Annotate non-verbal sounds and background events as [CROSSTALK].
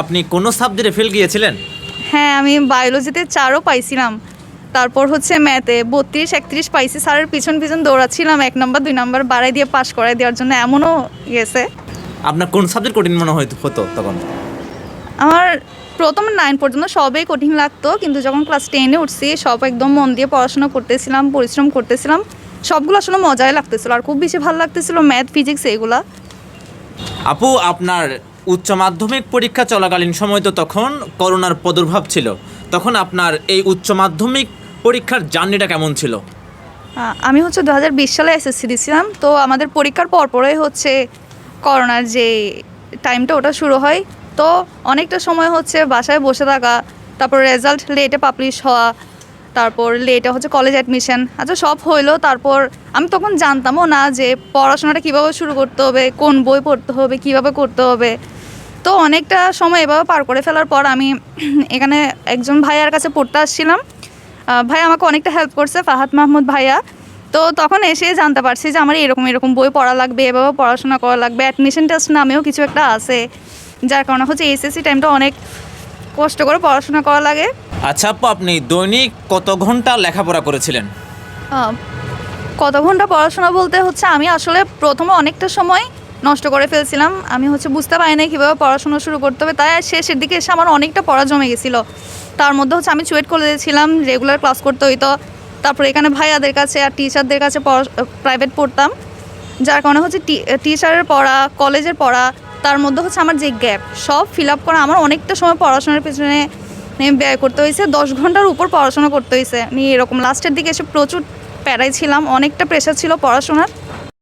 আপনি কোনো সাবজেক্টে ফেল গিয়েছিলেন? হ্যাঁ আমি বায়োলজিতে চারও পাইছিলাম। তারপর হচ্ছে ম্যাথে বত্রিশ একত্রিশ পাইছি স্যারের পিছন পিছন দৌড়াচ্ছিলাম এক নম্বর দুই নম্বর বাড়াই দিয়ে পাশ করাই দেওয়ার জন্য এমনও গেছে। আপনার কোন সাবজেক্ট কঠিন মনে হয়তো হতো তখন? আমার প্রথম নাইন পর্যন্ত সবই কঠিন লাগতো কিন্তু যখন ক্লাস টেনে উঠছি সব একদম মন দিয়ে পড়াশোনা করতেছিলাম পরিশ্রম করতেছিলাম সবগুলো আসলে মজাই লাগতেছিল আর খুব বেশি ভালো লাগতেছিল ম্যাথ ফিজিক্স এইগুলা আপু আপনার উচ্চ মাধ্যমিক পরীক্ষা চলাকালীন সময় তো তখন করোনার প্রাদুর্ভাব ছিল। তখন আপনার এই উচ্চ মাধ্যমিক পরীক্ষার জার্নিটা কেমন ছিল? আমি হচ্ছে দু হাজার বিশ সালে এসএসসি দিয়েছিলাম তো আমাদের পরীক্ষার পরপরই হচ্ছে করোনার যে টাইমটা ওটা শুরু হয়। তো অনেকটা সময় হচ্ছে বাসায় বসে থাকা, তারপর রেজাল্ট লেটে পাবলিশ হওয়া, তারপর লেটে হচ্ছে কলেজ অ্যাডমিশন আচ্ছা সব হইল। তারপর আমি তখন জানতামও না যে পড়াশোনাটা কীভাবে শুরু করতে হবে, কোন বই পড়তে হবে, কীভাবে করতে হবে। তো অনেকটা সময় এভাবে পার করে ফেলার পর আমি [CLEARS THROAT] এখানে একজন ভাইয়ার কাছে পড়তে আসছিলাম। ভাই আমাকে অনেকটা হেল্প করছে ফাহাদ মাহমুদ ভাইয়া। তো তখন এসে জানতে পারছি যে আমার এরকম এরকম বই পড়া লাগবে এভাবে পড়াশোনা করা লাগবে। অ্যাডমিশন টেস্ট নামেও কিছু একটা আছে যার কারণে হচ্ছে এসএসসি টাইমটা অনেক কষ্ট করে পড়াশোনা করা লাগে। আচ্ছা আপু আপনি দৈনিক কত ঘণ্টা লেখাপড়া করেছিলেন? কত ঘণ্টা পড়াশোনা বলতে হচ্ছে আমি আসলে প্রথমে অনেকটা সময় নষ্ট করে ফেলছিলাম। আমি হচ্ছে বুঝতে পারি না কীভাবে পড়াশোনা শুরু করতে হবে। তাই শেষের দিকে এসে আমার অনেকটা পড়া জমে গেছিল। তার মধ্যে হচ্ছে আমি চুয়েট কলেজে ছিলাম রেগুলার ক্লাস করতে হইতো। তারপরে এখানে ভাইয়াদের কাছে আর টিচারদের কাছে প্রাইভেট পড়তাম। যার কারণে হচ্ছে টিচারের পড়া কলেজের পড়া, তার মধ্যে হচ্ছে আমার যে গ্যাপ সব ফিল আপ করা আমার অনেকটা সময় পড়াশোনার পেছনে ব্যয় করতে হয়েছে দশ ঘণ্টার উপর পড়াশোনা করতে হয়েছে আমি এরকম লাস্টের দিকে এসে প্রচুর প্যারাই ছিলাম, অনেকটা প্রেশার ছিল পড়াশোনার।